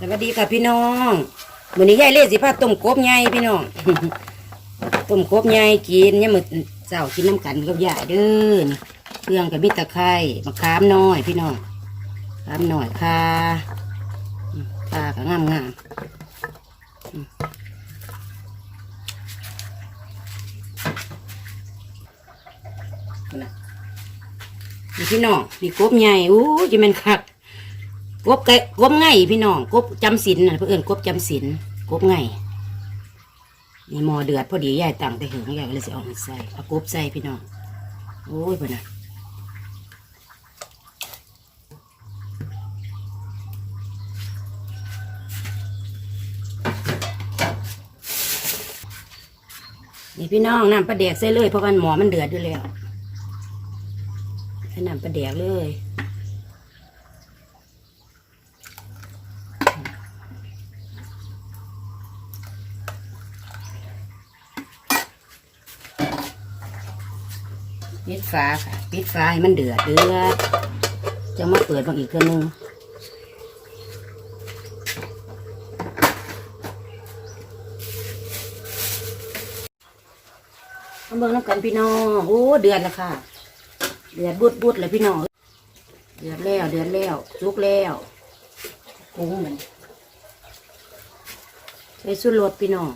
สวัสดีค่ะพี่น้องมื้อนี้ยายเล่สิพาต้มกบใหญ่พี่น้อง ต้มกบใหญ่กินเนี่ยมื้อเช้ากินน้ำกันกับยายเด้อนี่เครื่องกับมีตะไคร้มะขามน้อยพี่น้องขามน้อยค่ะอืมค่ะก็งามงามนี่พี่น้องนี่กบใหญ่อู้จะเป็นคัก กบไก่กบไงพี่น้องกบจำศีลน่ะเพื่อนกบจำศีลกบไงนี่หมอเดือดพอดียายตั้งแต่เหิงยายก็เลยสิเอามาใส่เอากบใส่พี่น้องโอ้ยเพื่อนน่ะนี่พี่น้องน้ำปลาแดกใส่เลยเพราะมันหมอมันเดือดอยู่แล้วให้น้ำปลาแดกเลย ปิดฟ้าค่ะ ปิดฟ้าให้มันเดือดเดือดจะมาเปิดบางอีกเทื่อนึงมาเบิ่งน้ำกันพี่น้องโอ้เดือดแล้วค่ะ เดือดบุดบุดเลยพี่น้องเดือดแล้วเดือดแล้วจุกแล้วกุ้งมันใส่สุดรสพี่น้อง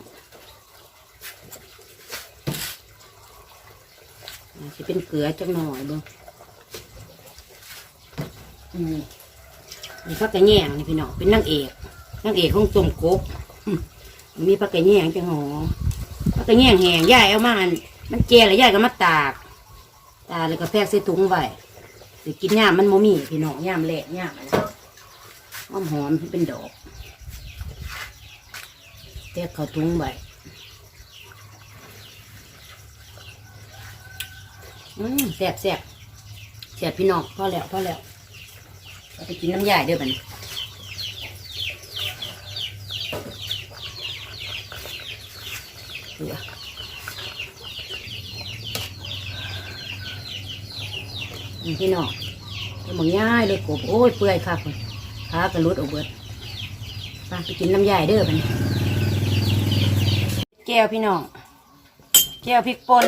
จะเป็นเกลือจังหน่อยเบ้งอืมนี่พักกระแยงนี่พี่น้องเป็นนางเอกนางเอกของต้มกบมีพักกระแยงจังหอพักกระแยงแหงย่ายเอามาอันมันแก่แล้วย่ายก็มาตาก ตากแล้วก็แพกใส่ถุงไว้สิกินย่ามมันโมมีพี่น้องย่ามแหลกย่ามอะไรหอมหอมเป็นดอกแพกเข้าถุงไว้ อืมแสบแสบแสบพี่น้องพ่อแล้วพ่อแล้วเราไปกินน้ำยายเด้อบัดนเบื่อนี่พี่น้องเป็นมงย่ายเลยกบโอ้ยเปื่อยค่ะคุณขากระลุดออกเบิดไปไปกินน้ำยายเด้อบัดนแก้วพี่น้องแก้วพริกป่น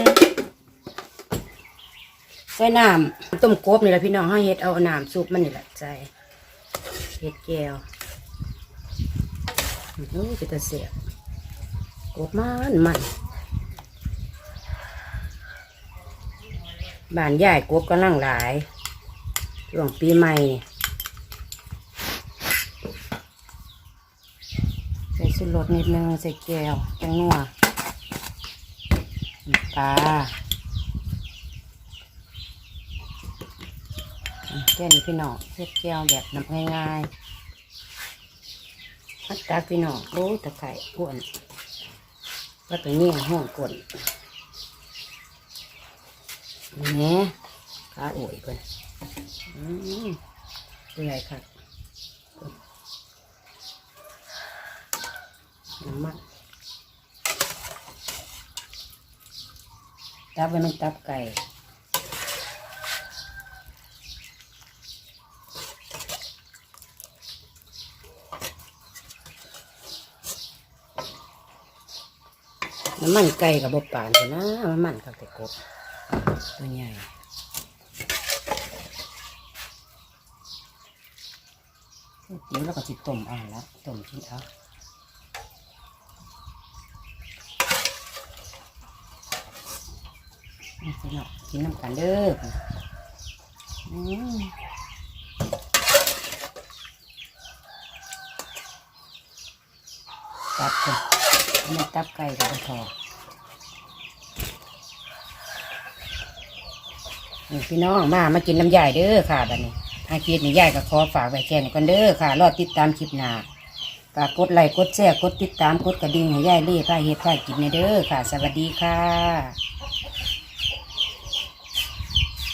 ใส่น้ำต้มกบนี่แหละพี่น้องห้าเฮ็ดเอาน้ำซุปมันนี่แหละใส่เฮ็ดแก้วโอ้เป็นตเสียบกบมันมันบ้านยายกบกำลังหลายช่วงปีใหม่ใส่สุรสนิดนึงใส่แก้วจังนัวปลา แค่นี้พี่น้องเฮ็ดแก้วแบบน้ำง่ายๆฮัดกาพี่น้องโอ้ตะไคร่อ้วนก็ตัวนี้ห้องกลนนี่ขาโอยเพิ่นอืมเป็นไรครับน้ำมันตับไว้มันตับไก่ น้ำมันไก่กับบปานเถอะนะน้ำมันกับแต่กบตัวใหญ่เดี๋ยวเราก็จิต้มเอาละต้มกินเอานี่สิเนาะกินน้ำกันเด้ออืมตับกัน ไม่ตับไก่กับพอนี่พี่น้องมามากินน้ำยายเด้อค่ะบัดนี้อาคลิปนี้ยายก็ขอฝากไว้แค่นี้ก่อนเด้อค่ะ รอติดตามคลิปหน้าฝากกดไลค์กดแชร์กดติดตามกดกระดิ่งให้ยายเล่ผ้าเฮ็ดผ้ากินในเด้อค่ะ สวัสดีค่ะ